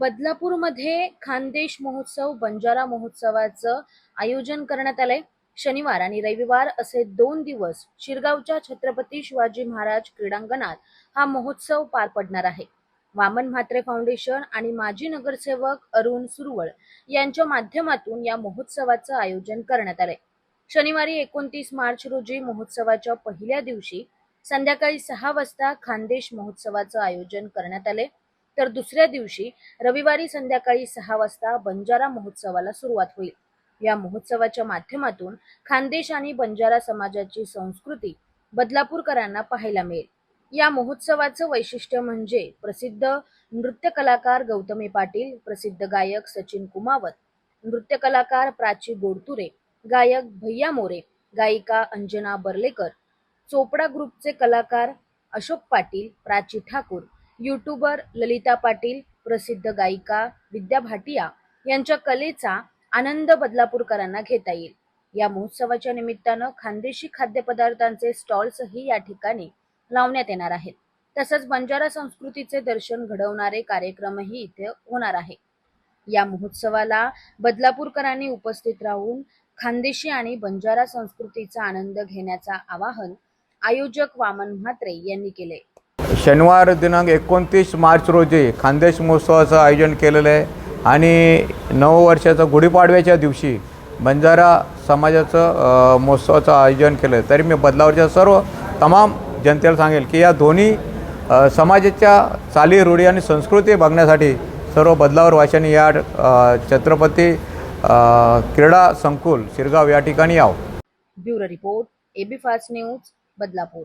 बदलापूरमध्ये खानदेश महोत्सव बंजारा महोत्सवाचं आयोजन करण्यात आलंय. शनिवार आणि रविवार असे दोन दिवस शिरगावच्या छत्रपती शिवाजी महाराज क्रीडांगणात हा महोत्सव पार पडणार आहे. वामन म्हात्रे फाउंडेशन आणि माजी नगरसेवक अरुण सुरवळ यांच्या माध्यमातून या महोत्सवाचं आयोजन करण्यात आलंय. शनिवारी एकोणतीस मार्च रोजी महोत्सवाच्या पहिल्या दिवशी संध्याकाळी सहा वाजता खानदेश महोत्सवाचं आयोजन करण्यात आले तर दुसऱ्या दिवशी रविवारी संध्याकाळी सहा वाजता बंजारा महोत्सवाला सुरुवात होईल. या महोत्सवाच्या माध्यमातून खानदेश आणि बंजारा समाजाची संस्कृती बदलापूरकरांना पाहायला मिळेल. या महोत्सवाचं वैशिष्ट्य म्हणजे प्रसिद्ध नृत्य कलाकार गौतमी पाटील प्रसिद्ध गायक सचिन कुमावत नृत्य कलाकार प्राची गोडतुरे गायक भैया मोरे गायिका अंजना बर्लेकर चोपडा ग्रुपचे कलाकार अशोक पाटील प्राची ठाकूर यूट्यूबर ललिता पाटील प्रसिद्ध गायिका विद्या भाटिया यांच्या कलेचा आनंद बदलापूरकरांना घेता येईल. या महोत्सवाच्या निमित्तानं खानदेशी खाद्यपदार्थांचे स्टॉल्सही या ठिकाणी लावण्यात येणार आहेत. तसंच बंजारा संस्कृतीचे दर्शन घडवणारे कार्यक्रमही इथे होणार आहे. या महोत्सवाला बदलापूरकरांनी उपस्थित राहून खानदेशी आणि बंजारा संस्कृतीचा आनंद घेण्याचा आवाहन आयोजक वामन म्हात्रे यांनी केले शनिवार दिनांक एकोणतीस मार्च रोजी खानदेश महोत्सवाचं आयोजन केलेलं आहे. आणि नववर्षाचं गुढीपाडव्याच्या दिवशी बंजारा समाजाचं महोत्सवाचं आयोजन केलं आहे. तरी मी बदलावरच्या सर्व तमाम जनतेला सांगेल की या दोन्ही समाजाच्या चाली रूढी आणि संस्कृती बघण्यासाठी सर्व बदलावर वाशांनी या छत्रपती क्रीडा संकुल शिरगाव या ठिकाणी यावं. Bureau report AB fast news Badlapur.